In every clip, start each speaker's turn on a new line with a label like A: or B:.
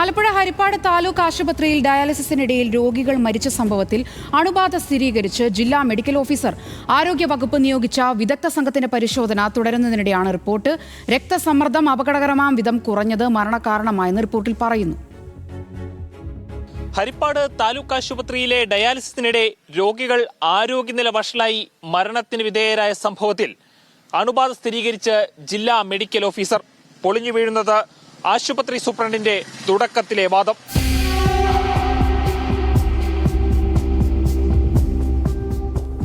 A: ആലപ്പുഴ ഹരിപ്പാട് താലൂക്ക് ആശുപത്രിയിൽ ഡയാലിസിസിനിടയിൽ രോഗികൾ മരിച്ച സംഭവത്തിൽ അണുബാധ സ്ഥിരീകരിച്ച് ജില്ലാ മെഡിക്കൽ ഓഫീസർ ആരോഗ്യവകുപ്പ് നിയോഗിച്ച വിദഗ്ധ സംഘത്തിന്റെ പരിശോധന തുടരുന്നതിനിടെയാണ് റിപ്പോർട്ട്. രക്തസമ്മർദ്ദം അപകടകരമാം വിധം കുറഞ്ഞത് മരണകാരണമായെന്ന് റിപ്പോർട്ടിൽ പറയുന്നു.
B: ഹരിപ്പാട് താലൂക്ക് ആശുപത്രിയിലെ ഡയാലിസിസിനിടെ രോഗികൾ ആരോഗ്യനില വഷളായി മരണത്തിന് വിധേയരായ സംഭവത്തിൽ അണുബാധ സ്ഥിരീകരിച്ച് ജില്ലാ മെഡിക്കൽ ഓഫീസർ പൊളിഞ്ഞു വീഴുന്നത് ആശുപത്രി സൂപ്രണ്ടിന്റെ തുടക്കത്തിലെ വാദം.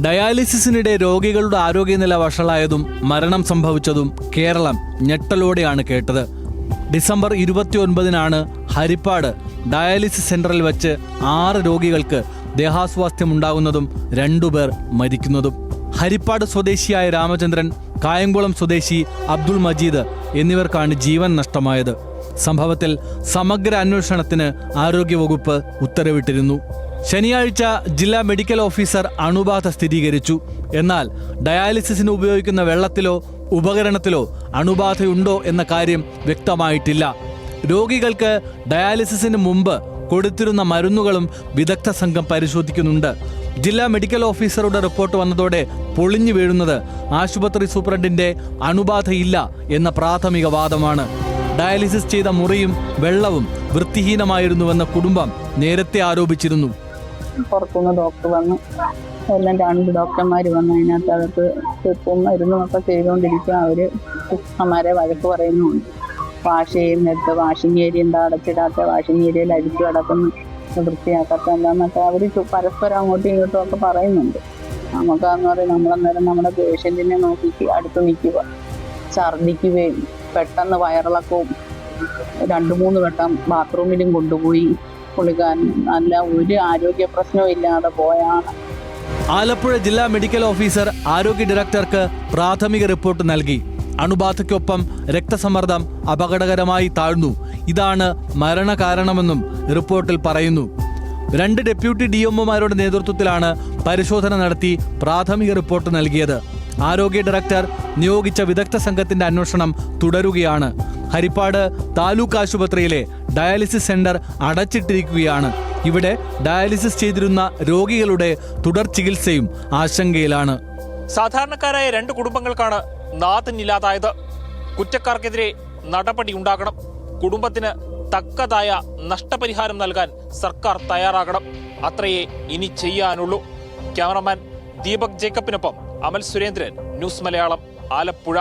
C: ഡയാലിസിസിനിടെ രോഗികളുടെ ആരോഗ്യനില വഷളായതും മരണം സംഭവിച്ചതും കേരളം ഞെട്ടലോടെയാണ് കേട്ടത്. ഡിസംബർ ഇരുപത്തിയൊൻപതിനാണ് ഹരിപ്പാട് ഡയാലിസിസ് സെന്ററിൽ വച്ച് ആറ് രോഗികൾക്ക് ദേഹാസ്വാസ്ഥ്യമുണ്ടാകുന്നതും രണ്ടുപേർ മരിക്കുന്നതും. ഹരിപ്പാട് സ്വദേശിയായ രാമചന്ദ്രൻ കായംകുളം സ്വദേശി അബ്ദുൾ മജീദ് എന്നിവർക്കാണ് ജീവൻ നഷ്ടമായത്. സംഭവത്തിൽ സമഗ്ര അന്വേഷണത്തിന് ആരോഗ്യവകുപ്പ് ഉത്തരവിട്ടിരുന്നു. ശനിയാഴ്ച ജില്ലാ മെഡിക്കൽ ഓഫീസർ അണുബാധ സ്ഥിരീകരിച്ചു. എന്നാൽ ഡയാലിസിസിന് ഉപയോഗിക്കുന്ന വെള്ളത്തിലോ ഉപകരണത്തിലോ അണുബാധയുണ്ടോ എന്ന കാര്യം വ്യക്തമായിട്ടില്ല. രോഗികൾക്ക് ഡയാലിസിസിന് മുമ്പ് കൊടുത്തിരുന്ന മരുന്നുകളും വിദഗ്ധ സംഘം പരിശോധിക്കുന്നുണ്ട്. ജില്ലാ മെഡിക്കൽ ഓഫീസറുടെ റിപ്പോർട്ട് വന്നതോടെ പൊളിഞ്ഞു വീഴുന്നത് ആശുപത്രി സൂപ്രണ്ടിന്റെ അണുബാധയില്ല എന്ന പ്രാഥമിക വാദമാണ്. ഡയാലിസിസ് ചെയ്ത മുറിയും വെള്ളവും വൃത്തിഹീനമായിരുന്നുവെന്ന കുടുംബം നേരത്തെ ആരോപിച്ചിരുന്നു.
D: പുറത്തുനിന്ന് ഡോക്ടർ വന്നു. എല്ലാം രണ്ട് ഡോക്ടർമാർ വന്നു. അതിനകത്ത് അകത്ത് ട്രിപ്പും മരുന്നും ഒക്കെ ചെയ്തുകൊണ്ടിരിക്കുക. അവർ സിസ്റ്റർമാരെ വഴക്ക് പറയുന്നുണ്ട്. വാഷ് ചെയ്യുന്നിടത്ത് വാഷിംഗ് ഏരിയ എന്താ അടച്ചിടാത്ത? വാഷിംഗ് ഏരിയയിൽ അടിച്ചു കിടക്കുന്നു വൃത്തിയാക്കാത്ത എന്താന്നൊക്കെ അവർ പരസ്പരം അങ്ങോട്ടും ഇങ്ങോട്ടും ഒക്കെ പറയുന്നുണ്ട്. നമുക്കാന്ന് പറയും നമ്മളന്നേരം നമ്മുടെ പേഷ്യന്റിനെ നോക്കി അടുത്ത് നിൽക്കുക. ഛർദ്ദിക്കുകയും പെട്ടെന്ന് വയറിളക്കവും രണ്ട് മൂന്ന് വട്ടം ബാത്റൂമിലും കൊണ്ടുപോയി കുളിക്കാൻ നല്ല ഒരു ആരോഗ്യ പ്രശ്നവും ഇല്ലാതെ പോയാണ്.
C: ആലപ്പുഴ ജില്ലാ മെഡിക്കൽ ഓഫീസർ ആരോഗ്യ ഡയറക്ടർക്ക് പ്രാഥമിക റിപ്പോർട്ട് നൽകി. അണുബാധയ്ക്കൊപ്പം രക്തസമ്മർദ്ദം അപകടകരമായി താഴ്ന്നു. ഇതാണ് മരണകാരണമെന്നും റിപ്പോർട്ടിൽ പറയുന്നു. രണ്ട് ഡെപ്യൂട്ടി ഡി നേതൃത്വത്തിലാണ് പരിശോധന നടത്തി പ്രാഥമിക റിപ്പോർട്ട് നൽകിയത്. ആരോഗ്യ ഡയറക്ടർ നിയോഗിച്ച വിദഗ്ധ സംഘത്തിന്റെ അന്വേഷണം തുടരുകയാണ്. ഹരിപ്പാട് താലൂക്ക് ആശുപത്രിയിലെ ഡയാലിസിസ് സെന്റർ അടച്ചിട്ടിരിക്കുകയാണ്. ഇവിടെ ഡയാലിസിസ് ചെയ്തിരുന്ന രോഗികളുടെ തുടർ ചികിത്സയും ആശങ്കയിലാണ്.
B: സാധാരണക്കാരായ രണ്ട് കുടുംബങ്ങൾക്കാണ് നാഥനില്ലാതായത്. കുറ്റക്കാർക്കെതിരെ നടപടി ഉണ്ടാകണം. കുടുംബത്തിന് തക്കതായ നഷ്ടപരിഹാരം നൽകാൻ സർക്കാർ തയ്യാറാകണം. അത്രയേ ഇനി ചെയ്യാനുള്ളൂ. ക്യാമറമാൻ ദീപക് ജേക്കബിനൊപ്പം അമൽ സുരേന്ദ്രൻ ന്യൂസ് മലയാളം ആലപ്പുഴ.